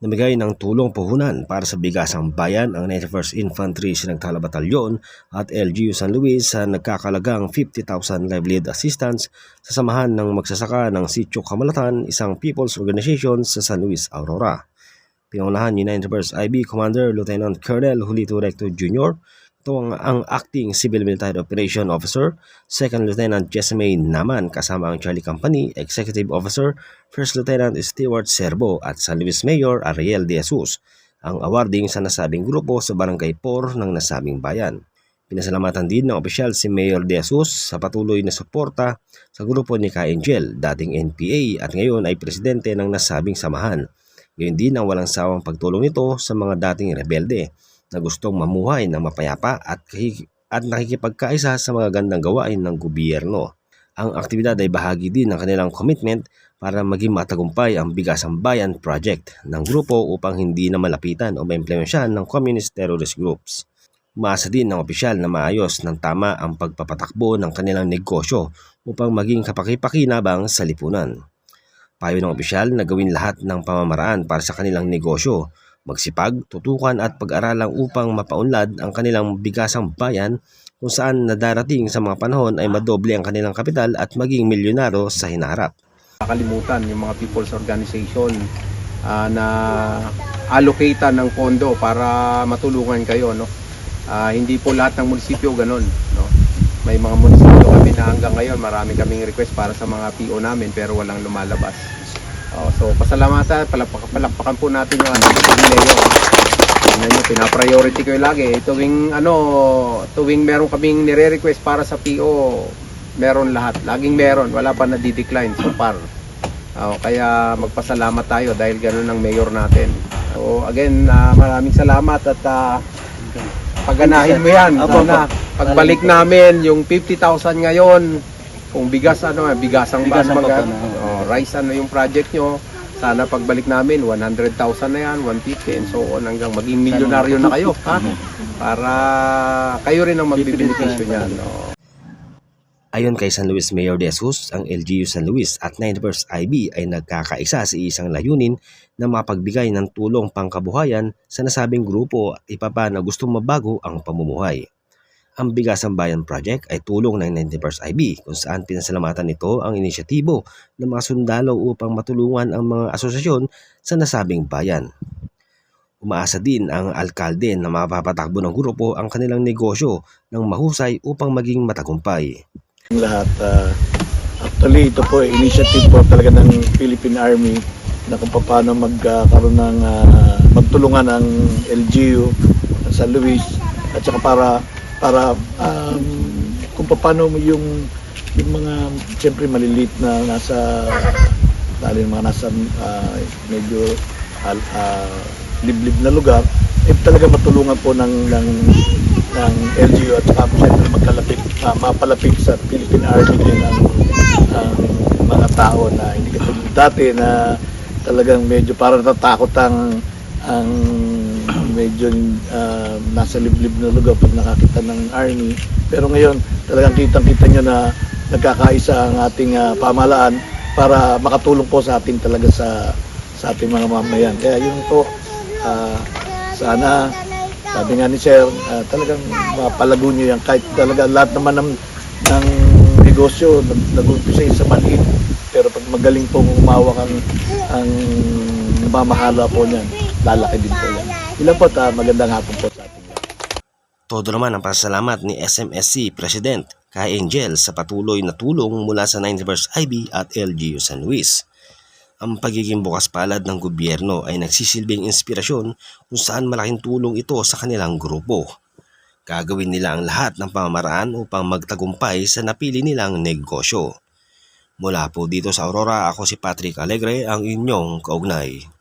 Namigay ng tulong puhunan para sa bigasang bayan ang 91st Infantry Sinagtala Batalyon at LGU San Luis sa nagkakalagang 50,000 livelihood assistance sa samahan ng magsasaka ng Sitio Kamalatan, isang people's organization sa San Luis, Aurora. Pinangunahan ni 91st IB Commander Lieutenant Colonel Julito Recto Jr. Ito ang, ang Acting Civil Military Operation Officer, Second Lieutenant Jessamay Naman kasama ang Charlie Company, Executive Officer, First Lieutenant Stewart Serbo at San Luis Mayor Ariel De Jesus ang awarding sa nasabing grupo sa Barangay 4 ng nasabing bayan. Pinasalamatan din ng opisyal si Mayor De Jesus sa patuloy na suporta sa grupo ni Ka Angel, dating NPA at ngayon ay presidente ng nasabing samahan. Ngayon din ang walang sawang pagtulong nito sa mga dating rebelde na gustong mamuhay ng mapayapa at, at nakikipagkaisa sa mga gandang gawain ng gobyerno. Ang aktibidad ay bahagi din ng kanilang commitment para maging matagumpay ang Bigasang Bayan Project ng grupo upang hindi na malapitan o maimplementasyan ng communist terrorist groups. Umaasa din ng opisyal na maayos ng tama ang pagpapatakbo ng kanilang negosyo upang maging kapakipakinabang sa lipunan. Payo ng opisyal na gawin lahat ng pamamaraan para sa kanilang negosyo, magsipag, tutukan at pag-aralang upang mapaunlad ang kanilang bigasang bayan kung saan nadarating sa mga panahon ay madoble ang kanilang kapital at maging milyonaro sa hinaharap. Nakalimutan yung mga people's organization ah, na allocatean ng pondo para matulungan kayo no. Ah, hindi po lahat ng munisipyo ganun no. May mga munisipyo kami na hanggang ngayon marami kaming request para sa mga PO namin pero walang lumalabas. Oh, so pasalamatan, palakpakan, palakpakan po natin yung ano, mayor. Tingnan nyo, pinapriority ko yung lagi. Tuwing ano, tuwing meron kaming nire-request para sa PO, meron lahat. Laging meron, wala pa na-decline so far. Oh, kaya magpasalamat tayo dahil ganun ang mayor natin. So again, ah, maraming salamat at ah, paganahin mo yan. Sana pagbalik namin yung 50,000 ngayon, kung bigas ano, bigasang Bigas ang rice ano yung project nyo, sana pagbalik namin 100,000 na yan, 150 and so on hanggang maging milyonaryo na kayo, ha? Para kayo rin ang magbibenepisyo niyan. No? Ayon kay San Luis Mayor De Jesus, ang LGU San Luis at 91st IB ay nagkakaisa sa isang layunin na mapagbigay ng tulong pangkabuhayan sa nasabing grupo at ipapa na gustong mabago ang pamumuhay. Ang Bigasang Bayan Project ay tulong ng 91st IB kung saan pinasalamatan nito ang inisyatibo ng mga sundalo upang matulungan ang mga asosasyon sa nasabing bayan. Umaasa din ang alkalde na mapapatakbo ng grupo ang kanilang negosyo ng mahusay upang maging matagumpay. lahat. ah, actually, ito po, initiative po talaga ng Philippine Army na kung paano magkaroon ng ah, magtulungan ang LGU San Luis at saka para para um, kung paano yung yung mga siyempre maliliit na nasa dahil mga nasa ah, medyo al- ah, liblib na lugar eh talaga matulungan po ng ng ng LGU at saka siyempre magkalapit ah, mapalapit sa Philippine Army din ang, ang mga tao na hindi katulad dati na talagang medyo parang natatakot ang ang medyo ah, nasa liblib na lugar pag nakakita ng army pero ngayon talagang kitang-kita nyo na nagkakaisa ang ating ah, pamahalaan para makatulong po sa ating talaga sa sa ating mga mamayan. Kaya yun po, ah, sana, sabi nga ni Sir, ah, talagang mapalago nyo yan. Kahit talaga lahat naman ng, ng negosyo, nag- nag-umpisa sa maliit. Pero pag magaling pong umawak ang, ang namamahala po niyan, lalaki din po yan. Ilan po, ta, magandang hapon po sa ating lahat. Todo naman ang pasalamat ni SMSC President Kai Angel sa patuloy na tulong mula sa 91st IB at LGU San Luis. Ang pagiging bukas palad ng gobyerno ay nagsisilbing inspirasyon kung saan malaking tulong ito sa kanilang grupo. Gagawin nila ang lahat ng pamamaraan upang magtagumpay sa napili nilang negosyo. Mula po dito sa Aurora, ako si Patrick Alegre, ang inyong kaugnay.